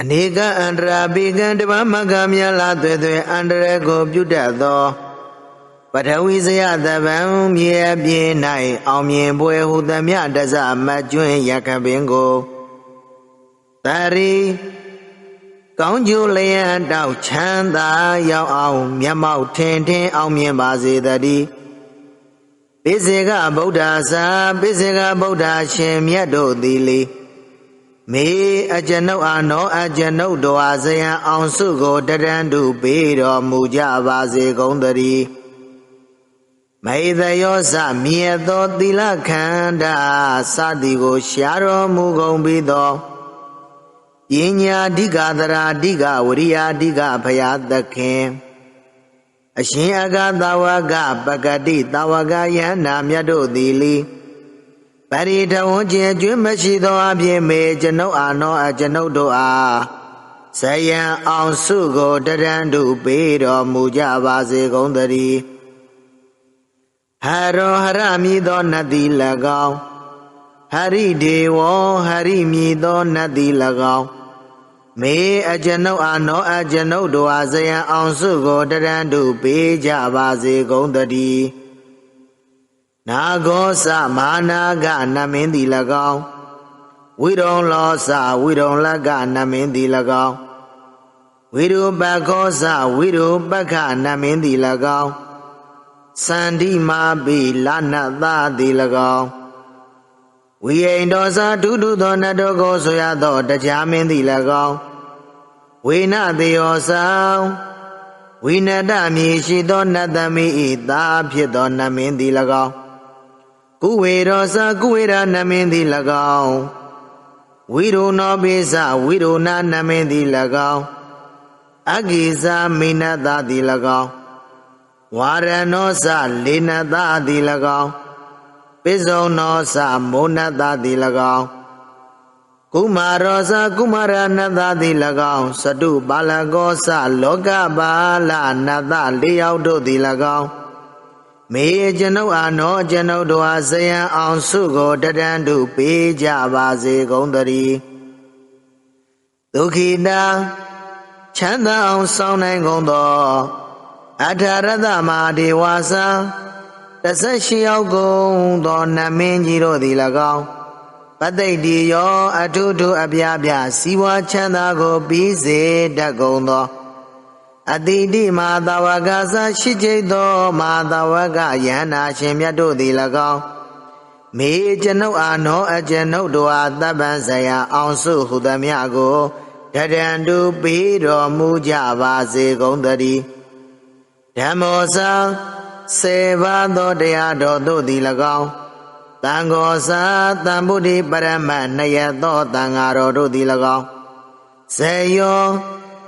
အနေကအန္တရာပိကံတပမကမြလာသွဲသွဲအန္တရကိုပြုတတ်သောပထဝီဇယတပံမြေအပြေ၌အောင်မြင်ပွဲဟုသမျှတဇမကျွင်းရခပင်ကိုတရီကောင်းကျိုးလျက်တောက်ချမ်းသာရောက်အောင်မျက်မှောက်ထင်ထင်အောင်မြင်ပါစေတည်းပိစေကဗုဒ္ဓဆာပိစေကဗုဒ္ဓရှင်မြတ်တို့သည်လေ မေအကျွန်ုပ်အားနောအကျွန်ုပ်တို့အားဇယံအောင်စုကိုတရန်တုပေးတော်မူကြပါစေကုန်သတည်းမေသယောစမြေသောသီလခန္ဓာစသည်ကို ရှားတော်မူကုန်ပြီးသောပညာဓိကသရာဓိကဝရိယာဓိကဖယားသခင်အရှင်အဂသဝကပကတိသဝကယန္နာမြတ်တို့သည်လီ ပရိထဝကျင်ကျွင်းမရှိသောအပြင်မေကျွန်ုပ်အာနောအကျွန်ုပ်တို့အားဇယံအောင်စုကိုတရန်တုပေးတော်မူကြပါစေကုန်သတည်းဟရောဟရမြည်သောနတ်သည်၎င်းဟရိဒေဝဟရိမြည်သောနတ်သည်၎င်းမေအကျွန်ုပ်အာနောအကျွန်ုပ်တို့အားဇယံအောင်စုကိုတရန်တုပေးကြပါစေကုန်သတည်း နာဂောစမာနာကနမင်းသည်၎င်းဝိရုံလောစဝိရုံလကနမင်းသည်၎င်းဝိရုပခောစဝိရုပက္ခနမင်းသည်၎င်းစန္ဒီမာပိလနသသည်၎င်းဝိယိန်တော်စာဒုဒုသောနတ်တော်ကိုဆိုရသောတရားမင်းသည်၎င်းဝိနသေယောဆောင်ဝိနတမည်ရှိသောနတ်သမီးဤသားဖြစ်သောနတ်မင်းသည်၎င်း ကုဝေရောစကုဝေရနမင်းသည်၎င်းဝိရုဏောပိစဝိရုဏနမင်းသည်၎င်းအဂိဇာမိနတသည်၎င်းဝါရဏောစလေနတသည်၎င်းပိဇုံနောစမောနတသည်၎င်းကုမာရောစကုမာရနတသည်၎င်းစတုပါလကောစလောကပါလနတလေးယောက်တို့သည်၎င်း မေကျွန်ုပ်အားနောကျွန်ုပ်တို့အားဇယံအောင်စုကိုတရန်တုပေးကြပါစေကုန်သတည်းဒုက္ခိတာချမ်းသာအောင်ဆောင်နိုင်ကုန်သောအထာရတမဒေဝဆံတဆက်ရှိရောက်ကုန်သောနမင်းကြီးတို့သည်၎င်းပသိတိယော အထုထုအပြားပြစီဝါချမ်းသာကိုပြီးစေတတ်ကုန်သော အတိတိမာသဝကသရှိကျိတ်သော မာသဝကယန္နာရှင်မြတ်တို့သည်၎င်းမေကျွန်ုပ်အာနောအကျွန်ုပ်တို့အားတပ္ပံဇယအောင်စုဟုသမျှကိုတရံတုပေးတော်မူကြပါစေကုန်သတည်းဓမ္မောသံစေဘာသောတရားတော်တို့သည်၎င်းတံဃောသာတံဗုဒ္ဓိပရမတ်နယသောတန်ဃာတော်တို့သည်၎င်းဇေယော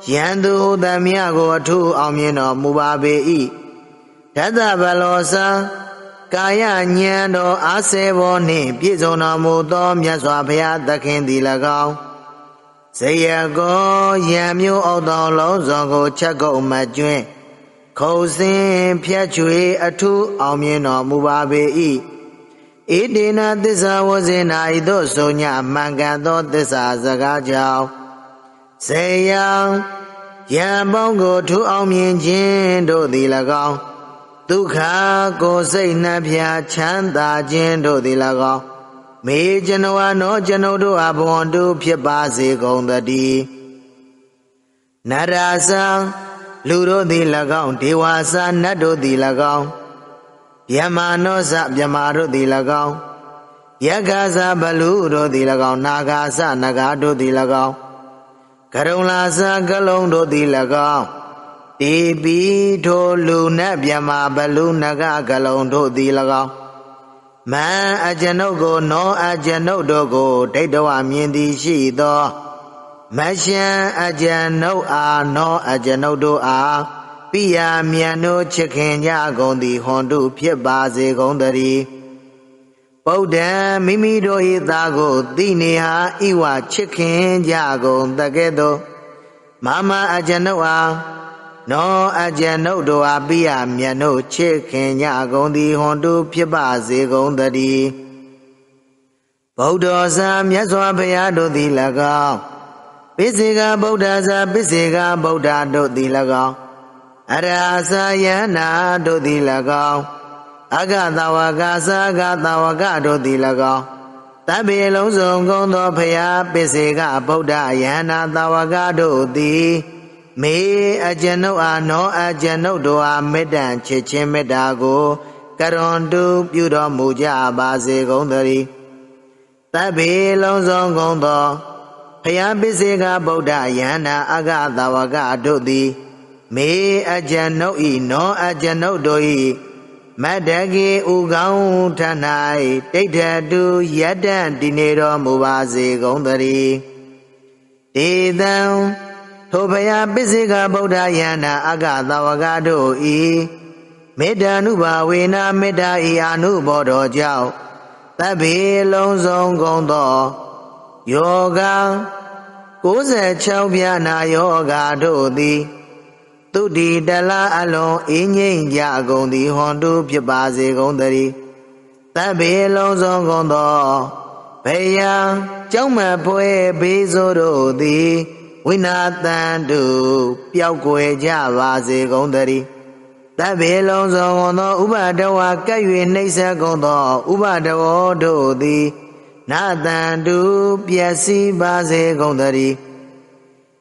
ယံသူသမျှကိုအထုအောင်မြင်တော်မူပါပေ၏ဓတ္တဗလောသံကာယဉာဏ်တော်အားစေဘောနှင့်ပြည့်စုံတော်မူသောမြတ်စွာဘုရားသခင်သည်၎င်းဇေယကောယံမျိုးအောက်တော်လုံးစုံကိုချက်ကုပ်မကျွင်းခုံစင်ဖြတ်ချွေအထုအောင်မြင်တော်မူပါပေ၏ဣတိနာသစ္စာဝဇေနာဤသို့ဆိုညမှန်ကန်သောသစ္စာစကားကြောင့် စေယံယံပေါင်းကိုထူအောင်မြင်ခြင်းတို့သည်၎င်းဒုက္ခကိုစိတ်နှပြချမ်းသာခြင်းတို့သည်၎င်းမေကျွန်ဝါနောကျွန်ုပ်တို့အဘဝတုဖြစ်ပါစေကုန်သတည်းနရသံလူတို့သည်၎င်းဒေဝသနတ်တို့သည်၎င်းယမနောဇမြမာတို့သည်၎င်းယက္ခဇဘလူတို့သည်၎င်းနာဂာဇနဂါတို့သည်၎င်း ကရုံလာဇကလုံးတို့သည်၎င်းတေပီထိုလူနတ်မြမာဘလူနဂကလုံးတို့သည်၎င်းမန်အကျွန်ုပ်ကိုနောအကျွန်ုပ်တို့ကိုဒိဋ္ဌဝမြင်သည်ရှိသောမရှံအကျွန်ုပ်အားနောအကျွန်ုပ်တို့အားပိယမြန်တို့ချစ်ခင်ကြကုန်သည်ဟွန်တုဖြစ်ပါစေကုန်တည်း ဗုဒ္ဓံမိမိတို့၏သားကိုသိနေဟာဤဝချစ်ခင်ကြကုန်တကဲ့သို့မမအကျွန်ုပ်အားနောအကျွန်ုပ်တို့အားပိယမြန်တို့ချစ်ခင်ကြကုန်သည်ဟွန်တုဖြစ်ပါစေကုန်တည်းဗုဒ္ဓဇာမြတ်စွာဘုရားတို့သည်၎င်းပိစေကဗုဒ္ဓသာပိစေကဗုဒ္ဓတို့သည်၎င်းအရဟသာယနာတို့သည်၎င်း အဂတဝကသာဂတဝကတို့သည်၎င်းတဗ္ဗေလုံးစုံကုန်သောဖရာပိစေကဗုဒ္ဓယန္နာတဝကတို့သည်မေအကျွန်ုပ်အားနောအကျွန်ုပ်တို့အားမေတ္တချစ်ခြင်းမေတ္တာကိုကရွန်တုပြုတော်မူကြပါစေကုန်သတည်းတဗ္ဗေလုံးစုံကုန်သောဖယားပိစေကဗုဒ္ဓယန္နာအဂသဝကတို့သည်မေအကျွန်ုပ်ဤနောအကျွန်ုပ်တို့ဤ မတ္တကေဥကောင်းထ၌တိဋ္ဌတုယတ္တတည်နေတော်မူပါစေကုန်သတည်းတေတံထိုဘုရားပိစိကဗုဒ္ဓယန္နာအကသဝကတို့ဤမေတ္တာနုဘာဝေနာမေတ္တာဤအနုဘောတော်ကြောင့်တဗ္ဗေလုံးစုံကုန်သောယောဂ96ပြာနာယောဂတို့သည် သူတိတလအလုံးအင်းငိမ့်ကြကုန်သည်ဟွန်တုဖြစ်ပါစေကုန်တည်းတဗ္ဗေလုံးစုံကုန်သောဘေယံကြောင့်မဖွဲဘေးစိုးတို့သည်ဝိနာတန်တုပျောက်ွယ်ကြပါစေကုန်တည်းတဗ္ဗေလုံးစုံကုန်သောဥပဒဝကဲ့၍နှိမ့်ဆက်ကုန်သောဥပဒဝတို့သည်နာတန်တုပျက်စီးပါစေကုန်တည်း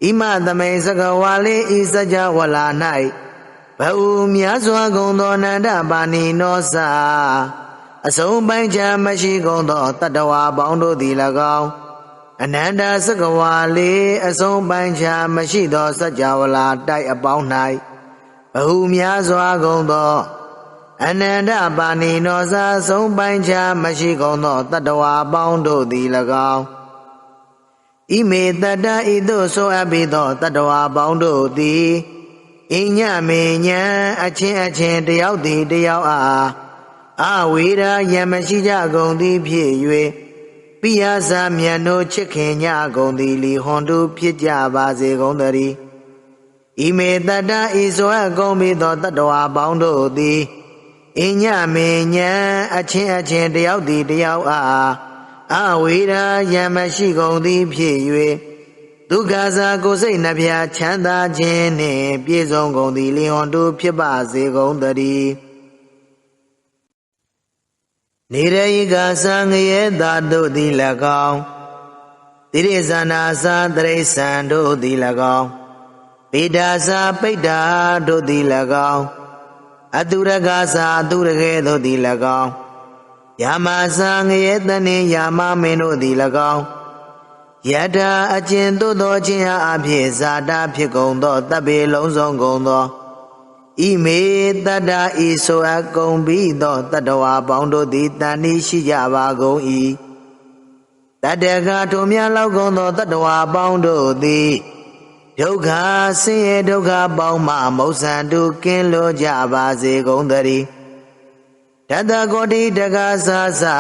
ဣမသမိန်စကဝါလေးဤစကြဝလာ၌ဘဟုများစွာကုန်သောနန္ဒပါဏိနောစာအစုံပိုင်းချမရှိကုန်သောတတဝါပေါင်းတို့သည်၎င်းအနန္တစကဝါလေးအစုံပိုင်းချမရှိသောစကြဝလာတိုက်အပေါင်း၌ဘဟုများစွာကုန်သောအနန္တပါဏိနောစာဆုံးပိုင်းချမရှိကုန်သောတတဝါပေါင်းတို့သည်၎င်း ဣမေတတဤသို့ဆိုအပ်ပြီးသောတတဝါပေါင်းတို့သည်အညမေညာအချင်းအချင်းတယောက်သည်တယောက်အားအဝေရာယံမရှိကြကုန်သည်ဖြစ်၍ပိယသာမြတ်တို့ချစ်ခင်ညကုန်သည်လီဟွန်တုဖြစ်ကြပါစေကုန်သတည်းဣမေတတဤဆိုအပ်ကုန်ပြီးသောတတဝါပေါင်းတို့သည်အညမေညာအချင်းအချင်းတယောက်သည်တယောက်အား အဝေရာယံမရှိကုန်သည်ဖြစ်၍ဒုက္ခစာကိုစိတ်နှပြချမ်းသာခြင်းနှင့် ပြည့်စုံကုန်သည်လျော်တုဖြစ်ပါစေကုန်တည်းနေရိကသံငရဲသာတို့သည်၎င်းတိရိဇာနာသာတရိษံတို့သည်၎င်းပိဒါသာပိဋ္ဌာတို့သည်၎င်းအတုရကသာအတုရကဲတို့သည်၎င်း ယာမသာငရဲတန်နှင့်ယာမမင်းတို့သည်၎င်းယထာအကျဉ်သို့သောခြင်းအားအဖြစ်ဇာတာဖြစ်ကုန်သောတပ်ပေလုံးစုံကုန်သောဣမေတတ္တဤဆိုအပ်ကုန်ပြီးသောတတ္တဝါပေါင်းတို့သည်တန်ဤရှိကြပါကုန်၏တတ္တကထုံမြလောက်ကုန်သောတတ္တဝါပေါင်းတို့သည်ဒုက္ခဆင်းရဲဒုက္ခပေါင်းမှမௌဆန်တုကင်းလို့ကြပါစေကုန်သတည်း တတကောတိတက္ကသာသာ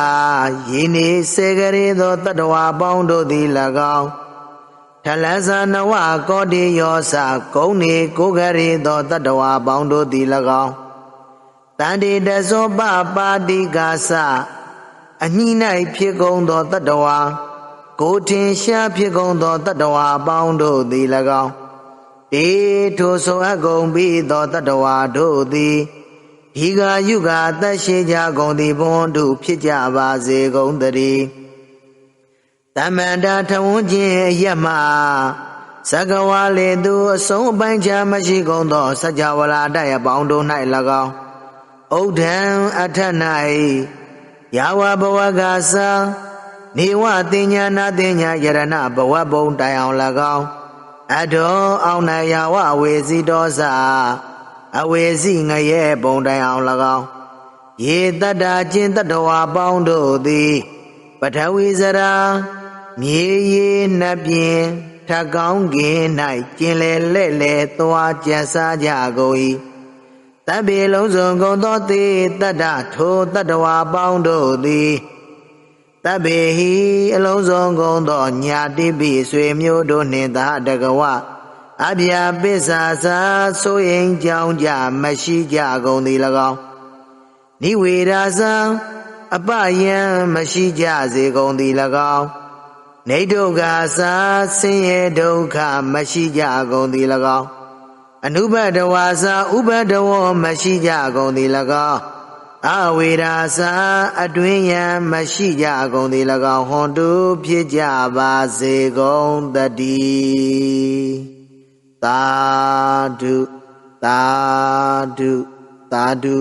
ယင်းနေစေကလေးသောတတဝါပေါင်းတို့သည်၎င်းထလန်းစာနဝကောတိယောစာကုံနေကိုကရေသောတတဝါပေါင်းတို့သည်၎င်းတန်တေတဇောပပါတိကာသအညှိ၌ဖြစ်ကုန်သောတတဝါကိုထင်ရှားဖြစ်ကုန်သောတတဝါပေါင်းတို့သည်၎င်းတေထိုဆိုအပ်ကုန်ပြီးသောတတဝါတို့သည် ဤကယုကအသက်ရှိကြကုန်သည်ဘွန်တို့ဖြစ်ကြပါစေကုန်တည်းတမန္တာထဝန်းခြင်းအရမသကဝါလေသူအဆုံးအပိုင်းချမရှိကုန်သောစัจ java လာတိုက်အပေါင်းတို့၌၎င်းဥဒံအထ၌ယာဝဘဝကသာနေဝတင်ညာနာတင်ညာယရဏဘဝဘုံတိုင်အောင်၎င်းအထောအောင်နယာဝဝေစီတော်စာ အဝေစီငရဲပုံတိုင်အောင်၎င်းရေတတ္တာချင်းတတဝါပေါင်းတို့သည်ပထဝီစရာမြေရီနှပြင်းထကောင်းကင်၌ကျင်လေလက်လေသွားကျက်စားကြကုန်၏တဗ္ဗေလုံးစုံကုန်သောသေတတ္တထိုတတဝါပေါင်းတို့သည်တဗ္ဗေဟိအလုံးစုံကုန်သောညာတိပိဆွေမျိုးတို့နှင့်သာတကဝ အပြာပစ္စာသာဆိုရင်ကြောင်းကြမရှိကြကုန်သည်၎င်းနိဝေရာဇံအပယံမရှိကြစေကုန်သည်၎င်းနေဒုက္ခသာဆင်းရဲဒုက္ခမရှိကြကုန်သည်၎င်းအနုဘတဝါသာဥပတဝောမရှိကြကုန်သည်၎င်းအဝေရာသာအတွင်းယံမရှိကြကုန်သည်၎င်းဟွန်တုဖြစ်ကြပါစေကုန်တည်း သာဓုသာဓုသာဓု